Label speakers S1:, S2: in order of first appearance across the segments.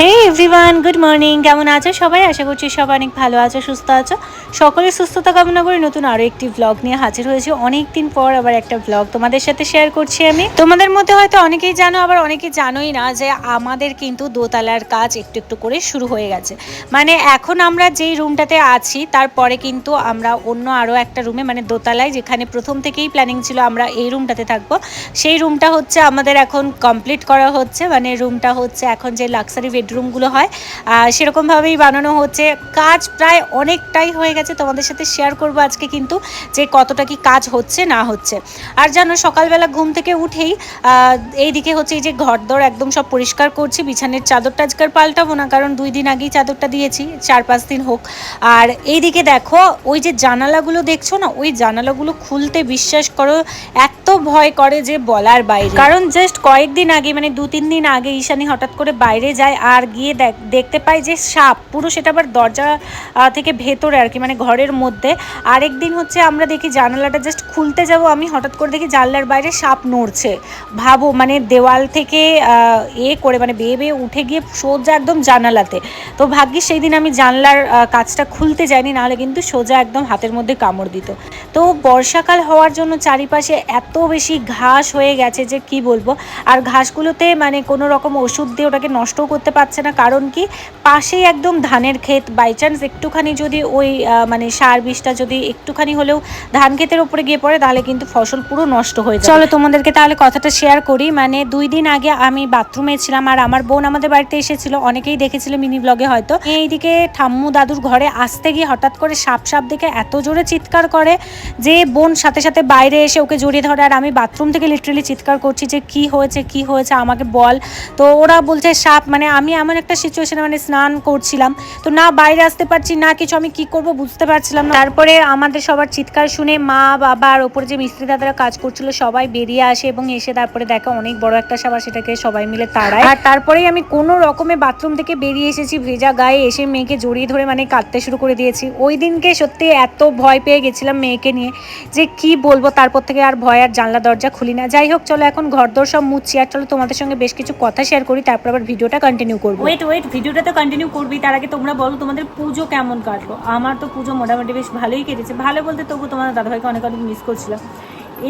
S1: হে everyone good morning কেমন আছো সবাই? আশা করছি সবাই অনেক ভালো আছো, সুস্থ আছো। সকলের সুস্থতা কামনা করে নতুন আরও একটি ব্লগ নিয়ে হাজির হয়েছি। অনেক দিন পর আবার একটা ব্লগ তোমাদের সাথে শেয়ার করছি আমি। তোমাদের মধ্যে হয়তো অনেকেই জানো, আবার অনেকেই জানোই না যে আমাদের কিন্তু দোতলার কাজ একটু একটু করে শুরু হয়ে গেছে। মানে এখন আমরা যেই রুমটাতে আছি, তারপরে কিন্তু আমরা অন্য আরও একটা রুমে মানে দোতলায় যেখানে প্রথম থেকেই প্ল্যানিং ছিল আমরা এই রুমটাতে থাকব, সেই রুমটা হচ্ছে আমাদের এখন কমপ্লিট করা হচ্ছে। মানে রুমটা হচ্ছে এখন যে লাক্সারি বেডরুমগুলো হয়। সেরকমভাবেই বানানো হচ্ছে। কাজ প্রায় অনেকটাই হয়ে গেছে। তোমাদের সাথে শেয়ার করব আজকে কিন্তু যে কতটা কি কাজ হচ্ছে না হচ্ছে। আর জানো সকালবেলা ঘুম থেকে উঠেই এইদিকে হচ্ছে এই যে ঘরদর একদম সব পরিষ্কার করছি। বিছানের চাদরটা আজকাল পাল্টাবো না কারণ দুই দিন আগেই চাদরটা দিয়েছি চার পাঁচ দিন হোক। আর এইদিকে দেখো ওই যে জানালাগুলো দেখছ না ওই জানালাগুলো খুলতে বিশ্বাস করো এত ভয় করে যে বলার বাইরে। কারণ জাস্ট কয়েকদিন আগে মানে দু তিন দিন আগে ঈশানি হঠাৎ করে বাইরে যায় আর গিয়ে দেখ- দেখতে পাই যে সাপ। পুরো সেটা আবার দরজা থেকে ভেতরে আর কি মানে ঘরের মধ্যে। আরেক দিন হচ্ছে আমরা দেখি জানালাটা জাস্ট খুলতে যাব আমি, হঠাৎ করে দেখি জানলার বাইরে সাপ নড়ছে। ভাবো মানে দেওয়াল থেকে এ করে মানে বেয়ে বেয়ে উঠে গিয়ে সোজা একদম জানালাতে। তো ভাগ্যিস সেই দিন আমি জানলার কাজটা খুলতে যাইনি, নাহলে কিন্তু সোজা একদম হাতের মধ্যে কামড় দিত। তো বর্ষাকাল হওয়ার জন্য চারিপাশে এত বেশি ঘাস হয়ে গেছে যে কি বলব? আর ঘাসগুলোতে মানে কোনো রকম ওষুধ দিয়ে ওটাকে নষ্টও করতে পারছে না, কারণ কি পাশেই একদম ধানের ক্ষেত বাই চান্স একটুখানি যদি ওই মানে সার বিষটা যদি একটুখানি হলেও ধান ক্ষেতের উপরে গিয়ে পড়ে, তাহলে কিন্তু ফসল পুরো নষ্ট হয়ে যায় চলো তোমাদেরকে তাহলে কথাটা শেয়ার করি মানে দুই দিন আগে আমি বাথরুমে ছিলাম আর আমার বোন আমাদের বাড়িতে এসেছিল, অনেকেই দেখেছিল মিনি ব্লগে হয়তো। এইদিকে ঠাম্মু দাদুর ঘরে আসতে গিয়ে হঠাৎ করে সাপ সাপ দেখে এত জোরে চিৎকার করে যে বোন সাথে সাথে বাইরে এসে ওকে জড়িয়ে ধরে আর আমি বাথরুম থেকে লিটারেলি চিৎকার করছি যে কি হয়েছে কি হয়েছে আমাকে বল। তো ওরা বলছে সাপ মানে আমি এমন একটা সিচুয়েশনে মানে স্নান করছিলাম। তো না বাইরে আসতে পারছি, না কিছু আমি কি করব বুঝতে পারছিলাম না। তারপরে আমাদের সবার চিৎকার শুনে মা, বাবা আর ওপরে যে মিস্ত্রি দাদারা কাজ করছিল, সবাই বেরিয়ে আসে এবং এসে তারপরে দেখা অনেক বড় একটা সাপ আর সেটাকে সবাই মিলে তাড়ায়। আর তারপরেই আমি কোনো রকমে বাথরুম থেকে বেরিয়ে এসেছি, ভেজা গায়ে এসে মেয়েকে জড়িয়ে ধরে মানে কাঁদতে শুরু করে দিয়েছি। ওই দিনকে সত্যি এত ভয় পেয়ে গেছিলাম মেয়েকে নিয়ে যে কি বলব, তারপর থেকে আর ভয় আর জানলা দরজা খুলি না। যাই হোক, চলো এখন ঘরদোর সব মুছছি। আর চলো তোমাদের সঙ্গে বেশ কিছু কথা শেয়ার করি, তারপর আবার ভিডিওটা কন্টিনিউ করব। ওয়েট ওয়েট ভিডিওটা তো কন্টিনিউ করবি, তার আগে তোমরা বলো তোমাদের পুজো কেমন কাটলো। আমার তো পুজো মোটামুটি বেশ ভালোই কেটেছে, ভালো বলতে তবু তোমার দাদাভাইকে অনেক অনেক মিস করছিলাম।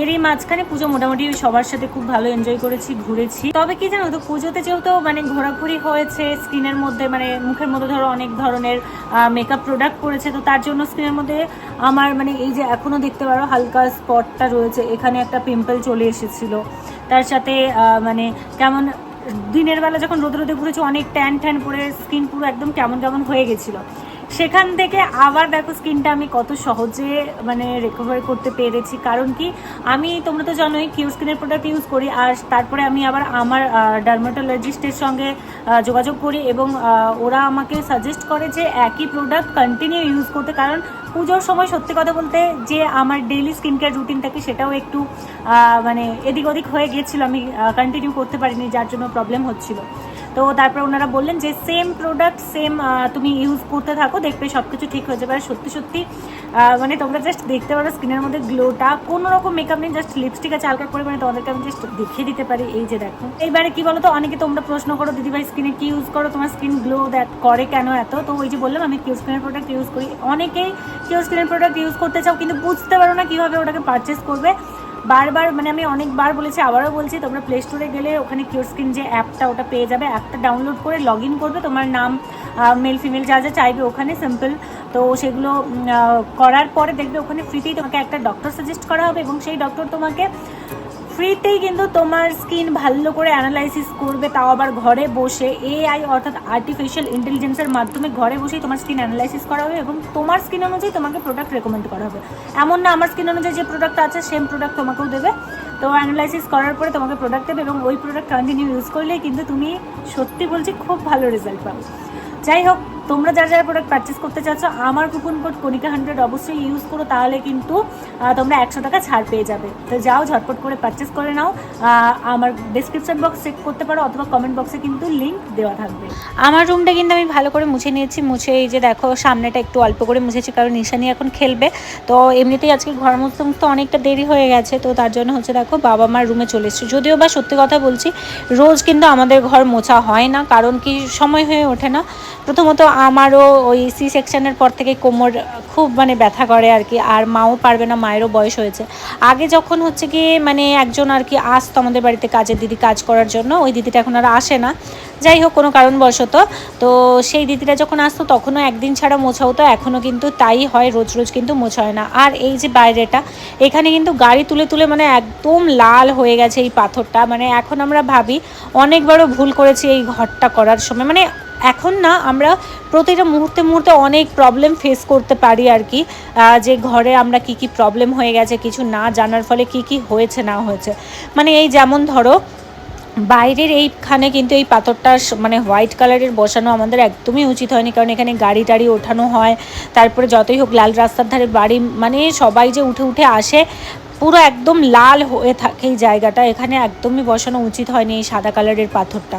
S1: এরই মাঝখানে পুজো মোটামুটি সবার সাথে খুব ভালো এনজয় করেছি, ঘুরেছি। তবে কি জানো তো, পুজোতে যেহেতু মানে ঘোরাঘুরি হয়েছে স্কিনের মধ্যে মানে মুখের মধ্যে ধরো অনেক ধরনের মেকআপ প্রোডাক্ট করেছে তো তার জন্য স্কিনের মধ্যে আমার মানে এই যে এখনও দেখতে পারো হালকা স্পটটা রয়েছে, এখানে একটা পিম্পল চলে এসেছিল। তার সাথে মানে কেমন দিনের বেলা যখন রোদে রোদে ঘুরেছি, অনেক ট্যান ট্যান পরে স্কিন পুরো একদম কেমন কেমন হয়ে গেছিল। সেখান থেকে আবার দেখো স্কিনটা আমি কত সহজে মানে রিকভার করতে পেরেছি। কারণ কি, আমি, তোমরা তো জানোই কিউ স্কিনের প্রোডাক্ট ইউজ করি, আর তারপরে আমি আবার আমার ডার্মাটোলজিস্টের সঙ্গে যোগাযোগ করি এবং ওরা আমাকে সাজেস্ট করে যে একই প্রোডাক্ট কন্টিনিউ ইউজ করতে। কারণ পুজোর সময় সত্যি কথা বলতে যে আমার ডেইলি স্কিন কেয়ার রুটিন থাকে সেটাও একটু মানে এদিক ওদিক হয়ে গিয়েছিল, আমি কন্টিনিউ করতে পারিনি, যার জন্য প্রবলেম হচ্ছিল। তো তারপর ওনারা বললেন যে সেম প্রোডাক্ট সেম তুমি ইউজ করতে থাকো, দেখবে সব কিছু ঠিক হয়ে যাবে। আর সত্যি সত্যি মানে তোমরা জাস্ট দেখতে পারো স্কিনের মধ্যে গ্লোটা কোনো রকম মেকআপ নেই জাস্ট লিপস্টিক আছে, হালকা করে মানে তোমাদেরকে আমি জাস্ট দেখিয়ে দিতে পারি। এই যে দেখো। এইবারে কি বলো তো অনেকে তোমরা প্রশ্ন করো, দিদিভাই স্কিনে কি ইউজ করো? তোমার স্কিন গ্লো দ্যাট করে কেন এত? তো ওই যে বললাম, আমি কিউ স্কিনের প্রোডাক্ট ইউজ করি। অনেকেই কিউ স্কিনের প্রোডাক্ট ইউজ করতে চাও, কিন্তু বুঝতে পারো না কীভাবে ওটাকে পারচেস করবে। বারবার মানে আমি অনেকবার বলেছি, আবারও বলছি, তোমরা প্লে স্টোরে গেলে ওখানে কিওর স্ক্রিন যে অ্যাপটা ওটা পেয়ে যাবে। অ্যাপটা ডাউনলোড করে লগ ইন করবে। তোমার নাম মেল ফিমেল যা যা চাইবে ওখানে সিম্পল তো সেগুলো করার পরে দেখবে ওখানে ফ্রিতেই তোমাকে একটা ডক্টর সাজেস্ট করা হবে এবং সেই ডক্টর তোমাকে ফ্রিতেই কিন্তু তোমার স্কিন ভালো করে অ্যানালাইসিস করবে, তাও আবার ঘরে বসে এআই অর্থাৎ আর্টিফিশিয়াল ইন্টেলিজেন্সের মাধ্যমে ঘরে বসেই তোমার স্কিন অ্যানালাইসিস করা হবে এবং তোমার স্কিন অনুযায়ী তোমাকে প্রোডাক্ট রেকমেন্ড করা হবে। এমন না, আমার স্কিন অনুযায়ী যে প্রোডাক্ট আছে সেম প্রোডাক্ট তোমাকেও দেবে। তো অ্যানালাইসিস করার পরে তোমাকে প্রোডাক্ট দেবে এবং ওই প্রোডাক্ট কন্টিনিউ ইউজ করলেই কিন্তু তুমি সত্যি বলছি খুব ভালো রেজাল্ট পাবে। যাই হোক তোমরা যারা যারা প্রোডাক্ট পারচেস করতে চাচ্ছ, আমার কুপন কোড কনিকা হান্ড্রেড অবশ্যই ইউজ করো, তাহলে কিন্তু তোমরা একশো টাকা ছাড় পেয়ে যাবে। তো যাও, ঝটপট করে পারচেস করে নাও। আমার ডিসক্রিপশন বক্স চেক করতে পারো, অথবা কমেন্ট বক্সে কিন্তু লিঙ্ক দেওয়া থাকবে। আমার রুমটা কিন্তু আমি ভালো করে মুছে নিয়েছি। মুছে এই যে দেখো, সামনেটা একটু অল্প করে মুছেছি, কারণ নিশানি এখন খেলবে। তো এমনিতেই আজকে ঘর মুছতে মুছতে অনেকটা দেরি হয়ে গেছে। তো তার জন্য হচ্ছে দেখো, বাবা মার রুমে চলে এসেছি। যদিও বা সত্যি কথা বলছি, রোজ কিন্তু আমাদের ঘর মোছা হয় না, কারণ কি, সময় হয়ে ওঠে না। প্রথমত আমারও ওই সি সেকশনের পর থেকে কোমর খুব মানে ব্যথা করে আর কি, আর মাও পারবে না, মায়েরও বয়স হয়েছে। আগে যখন হচ্ছে কি মানে একজন আর কি আসতো আমাদের বাড়িতে কাজের দিদি কাজ করার জন্য, ওই দিদিটা এখন আর আসে না। যাই হোক, কোনো কারণবশত তো সেই দিদিটা যখন আসতো তখনও একদিন ছাড়া মোছা হতো, এখনও কিন্তু তাই হয়, রোজ রোজ কিন্তু মোছা হয় না। আর এই যে বাইরেটা, এখানে কিন্তু গাড়ি তুলে তুলে মানে একদম লাল হয়ে গেছে এই পাথরটা। মানে এখন আমরা ভাবি, অনেকবারও ভুল করেছি এই ঘরটা করার সময়। মানে এখন না আমরা প্রতিটা মুহূর্তে মুহূর্তে অনেক প্রবলেম ফেস করতে পারি আর কি যে ঘরে আমরা কি কি প্রবলেম হয়ে গেছে, কিছু না জানার ফলে কি কি হয়েছে, না হয়েছে। মানে এই যেমন ধরো, বাইরের এইখানে কিন্তু এই পাথরটা মানে হোয়াইট কালারের বসানো আমাদের একদমই উচিত হয়নি, কারণ এখানে গাড়ি টাড়ি ওঠানো হয়। তারপরে যতই হোক লাল রাস্তার ধারে বাড়ি মানে সবাই যে উঠে উঠে আসে পুরো একদম লাল হয়ে থাকে এই জায়গাটা। এখানে একদমই বসানো উচিত হয়নি এই সাদা কালারের পাথরটা।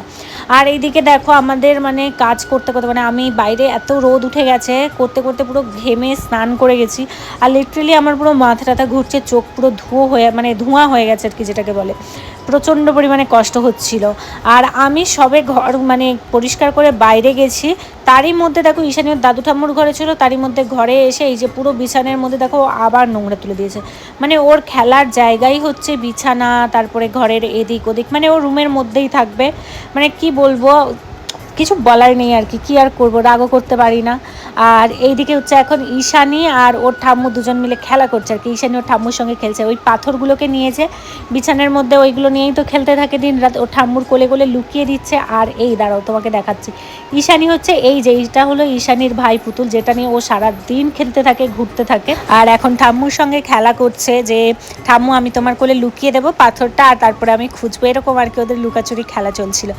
S1: আর এইদিকে দেখো আমাদের মানে কাজ করতে করতে মানে আমি বাইরে এত রোদ উঠে গেছে, করতে করতে পুরো ঘেমে স্নান করে গেছি। আর লিটারেলি আমার পুরো মাথা টাথা ঘুরছে, চোখ পুরো ধুয়ো হয়ে মানে ধোঁয়া হয়ে গেছে আর কি যেটাকে বলে। প্রচণ্ড পরিমাণে কষ্ট হচ্ছিল। আর আমি সবে ঘর মানে পরিষ্কার করে বাইরে গেছি, তারই মধ্যে দেখো ঈশানীয় দাদু ঠাম্মুর ঘরে ছিল, তারই মধ্যে ঘরে এসে এই যে পুরো বিছানার মধ্যে দেখো আবার নোংরা তুলে দিয়েছে। মানে ওর খেলার জায়গাই হচ্ছে বিছানা, তারপরে ঘরের এদিক ওদিক মানে ও রুমের মধ্যেই থাকবে। মানে কি বলব, কিছু বলার নেই আর কি কি আর করব, রাগও করতে পারি না। আর এইদিকে হচ্ছে এখন ঈশানী আর ওর ঠাম্মু দুজন মিলে খেলা করছে। আর কি ঈশানী ওর ঠাম্মুর সঙ্গে খেলছে। ওই পাথরগুলোকে নিয়েছে। বিছানার মধ্যে ওইগুলো নিয়েই তো খেলতে থাকে দিন রাত। ওর ঠাম্মুর কোলে কোলে লুকিয়ে দিচ্ছে। আর এই দাঁড়াও, তোমাকে দেখাচ্ছি। ঈশানী হচ্ছে এই যে, এইটা হলো ঈশানীর ভাই পুতুল, যেটা নিয়ে ও সারা দিন খেলতে থাকে, ঘুরতে থাকে। আর এখন ঠাম্মুর সঙ্গে খেলা করছে যে, ঠাম্মু, আমি তোমার কোলে লুকিয়ে দেবো পাথরটা, আর তারপরে আমি খুঁজবো। এরকম আর কি ওদের লুকাচুরি খেলা চলছিল।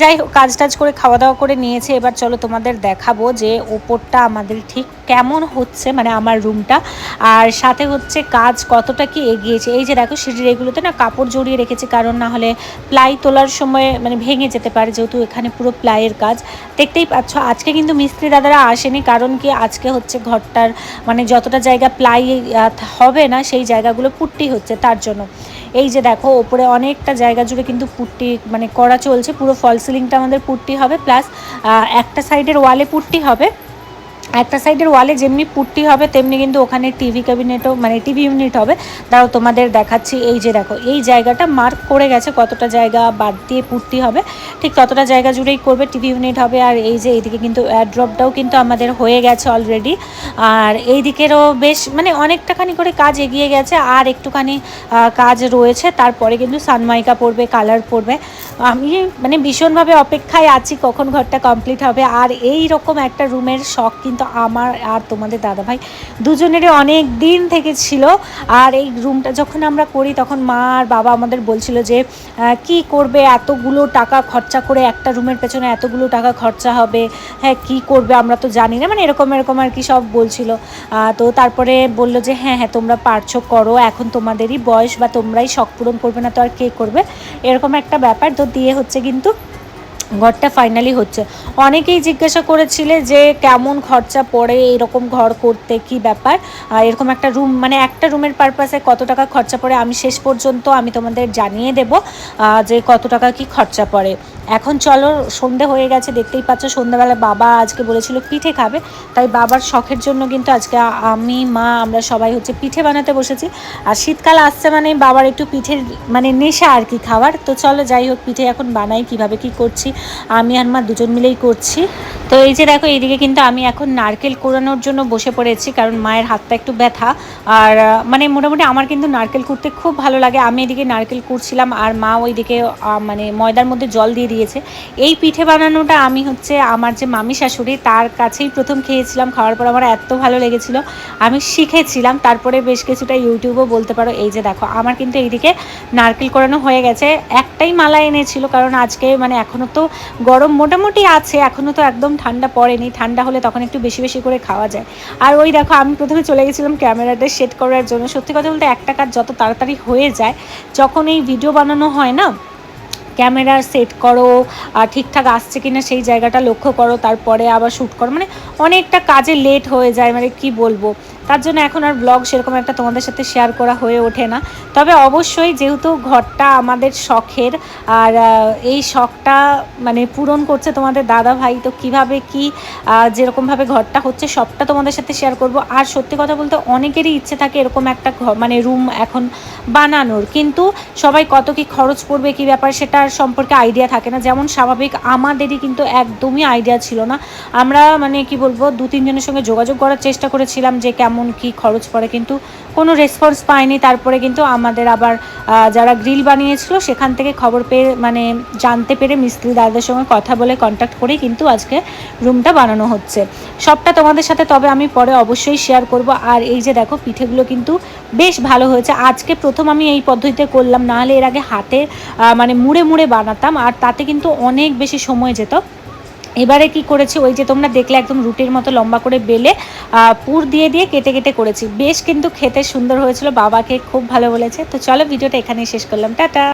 S1: যাই হোক, কাজ টাজ করে, খাওয়া দাওয়া করে নিয়েছে। এবার চলো তোমাদের দেখাবো যে ওপরটা আমাদের ঠিক কেমন হচ্ছে মানে আমার রুমটা আর সাথে হচ্ছে কাজ কতটা কি এগিয়েছে। এই যে দেখো, সিঁড়ির এগুলোতে না কাপড় জড়িয়ে রেখেছে, কারণ না হলে প্লাই তোলার সময় মানে ভেঙে যেতে পারে, যেহেতু এখানে পুরো প্লাইয়ের কাজ। দেখতেই পাচ্ছ, আজকে কিন্তু মিস্ত্রি দাদারা আসেনি, কারণ কি আজকে হচ্ছে ঘরটার মানে যতটা জায়গা প্লাই হবে না, সেই জায়গাগুলো পুট্টি হচ্ছে তার জন্য। এই যে দেখো, ওপরে অনেকটা জায়গা জুড়ে কিন্তু পুট্টি মানে করা চলছে, পুরো ফল সিলিংটা আমাদের পুট্টি হবে প্লাস একটা সাইডের ওয়ালে পুট্টি হবে। একটা সাইডের ওয়ালে যেমনি পুট্টি হবে, তেমনি কিন্তু ওখানে টিভি ক্যাবিনেটও মানে টিভি ইউনিট হবে। দাঁড়াও, তোমাদের দেখাচ্ছি। এই যে দেখো, এই জায়গাটা মার্ক করে গেছে কতটা জায়গা বাদ দিয়ে পুট্টি হবে। ঠিক ততটা জায়গা জুড়েই করবে টিভি ইউনিট হবে। আর এই যে এইদিকে কিন্তু ড্রপটাও কিন্তু আমাদের হয়ে গেছে অলরেডি আর এই দিকেরও বেশ মানে অনেকটাখানি করে কাজ এগিয়ে গেছে। আর একটুখানি কাজ রয়েছে। তারপরে কিন্তু সানমাইকা পড়বে কালার পড়বে আমি মানে ভীষণভাবে অপেক্ষায় আছি কখন ঘরটা কমপ্লিট হবে। আর এই রকম একটা রুমের শখ কিন্তু আমার আর তোমাদের দাদাভাই দুজনেরই অনেক দিন থেকে ছিল। আর এই রুমটা যখন আমরা করি তখন মা আর বাবা আমাদের বলছিল যে কি করবে? এতগুলো টাকা খরচা করে একটা রুমের পেছনে এতগুলো টাকা খরচা হবে। হ্যাঁ কি করবে আমরা তো জানি না। মানে এরকম এরকম আর কি সব বলছিল। তো তারপরে বলল যে হ্যাঁ হ্যাঁ তোমরা পারছ, করো। এখন তোমাদেরই বয়স বা তোমরাই শখ পূরণ করবে না তো আর কে করবে? এরকম একটা ব্যাপার। তো দিয়ে হচ্ছে কিন্তু ঘরটা ফাইনালি হচ্ছে। অনেকেই জিজ্ঞাসা করেছিলে যে কেমন খরচা পড়ে এরকম ঘর করতে, কি ব্যাপার? আর এরকম একটা রুম মানে একটা রুমের পারপাসে কত টাকা খরচা পড়ে আমি শেষ পর্যন্ত আমি তোমাদের জানিয়ে দেব যে কত টাকা কি খরচা পড়ে। এখন চলো, সন্ধে হয়ে গেছে, দেখতেই পাচ্ছ সন্ধ্যাবেলা বাবা আজকে বলেছিল পিঠে খাবে, তাই বাবার শখের জন্য কিন্তু আজকে আমি, মা, আমরা সবাই হচ্ছে পিঠে বানাতে বসেছি। আর শীতকাল আসছে মানে বাবার একটু পিঠের মানে নেশা আর কি খাওয়ার। তো চলো যাই হোক, পিঠে এখন বানাই, কীভাবে কি করছি আমি আর মা দুজন মিলেই করছি। তো এই যে দেখো, এইদিকে কিন্তু আমি এখন নারকেল কোরানোর জন্য বসে পড়েছি, কারণ মায়ের হাতটা একটু ব্যথা। আর মানে মোটামুটি আমার কিন্তু নারকেল কুড়তে খুব ভালো লাগে। আমি এদিকে নারকেল কুড়ছিলাম আর মা ওইদিকে মানে ময়দার মধ্যে জল দিয়ে দিয়েছে। এই পিঠে বানানোটা আমি হচ্ছে আমার যে মামি শাশুড়ি, তার কাছেই প্রথম খেয়েছিলাম। খাওয়ার পর আমার এত ভালো লেগেছিল। আমি শিখেছিলাম, তারপরে বেশ কিছুটা ইউটিউবও বলতে পারো। এই যে দেখো, আমার কিন্তু এইদিকে নারকেল কোরানো হয়ে গেছে। একটাই মালা এনেছিল, কারণ আজকে মানে এখনও তো গরম মোটামুটি আছে এখনও তো একদম ঠান্ডা পড়েনি। ঠান্ডা হলে তখন একটু বেশি বেশি করে খাওয়া যায়। আর ওই দেখো, আমি প্রথমে চলে গেছিলাম ক্যামেরাটা সেট করার জন্য। সত্যি কথা বলতে একটা কাজ যত তাড়াতাড়ি হয়ে যায়, যখন এই ভিডিও বানানো হয় না ক্যামেরা সেট করো ঠিকঠাক আসছে কিনা সেই জায়গাটা লক্ষ্য করো, তারপরে আবার শ্যুট করো। মানে অনেকটা কাজে লেট হয়ে যায় মানে কি বলব? তার জন্য এখন আর ব্লগ সেরকম একটা তোমাদের সাথে শেয়ার করা হয়ে ওঠে না। তবে অবশ্যই যেহেতু ঘরটা আমাদের শখের, আর এই শখটা মানে পূরণ করছে তোমাদের দাদা ভাই তো কীভাবে কি যেরকমভাবে ঘরটা হচ্ছে সবটা তোমাদের সাথে শেয়ার করব। আর সত্যি কথা বলতে অনেকেরই ইচ্ছে থাকে এরকম একটা মানে রুম এখন বানানোর। কিন্তু সবাই কত কি খরচ পড়বে, কি ব্যাপার সেটার সম্পর্কে আইডিয়া থাকে না। যেমন স্বাভাবিক, আমাদেরই কিন্তু একদমই আইডিয়া ছিল না। আমরা মানে কি বলব, দু, তিনজনের সঙ্গে যোগাযোগ করার চেষ্টা করেছিলাম যে কেমন কি খরচ পড়ে, কিন্তু কোনো রেসপন্স পাইনি। তারপরে কিন্তু আমাদের আবার যারা গ্রিল বানিয়েছিল, সেখান থেকে খবর পেয়ে মানে জানতে পেরে মিস্ত্রি দাদাদের সঙ্গে কথা বলে কন্ট্যাক্ট করে কিন্তু আজকে রুমটা বানানো হচ্ছে। সবটা তোমাদের সাথে, তবে আমি পরে অবশ্যই শেয়ার করব। আর এই যে দেখো, পিঠেগুলো কিন্তু বেশ ভালো হয়েছে। আজকে প্রথম আমি এই পদ্ধতিতে করলাম, নাহলে এর আগে হাতে মানে মুড়ে মুড়ে বানাতাম, আর তাতে কিন্তু অনেক বেশি সময় যেত। এবারে কি করেছি, ওই যে তোমরা দেখলে একদম রুটির মতো লম্বা করে বেলে পুর দিয়ে দিয়ে কেটে কেটে করেছি। বেশ কিন্তু খেতে সুন্দর হয়েছিল, বাবাকে খুব ভালো বলেছে। তো চলো ভিডিওটা এখানেই শেষ করলাম। টাটা!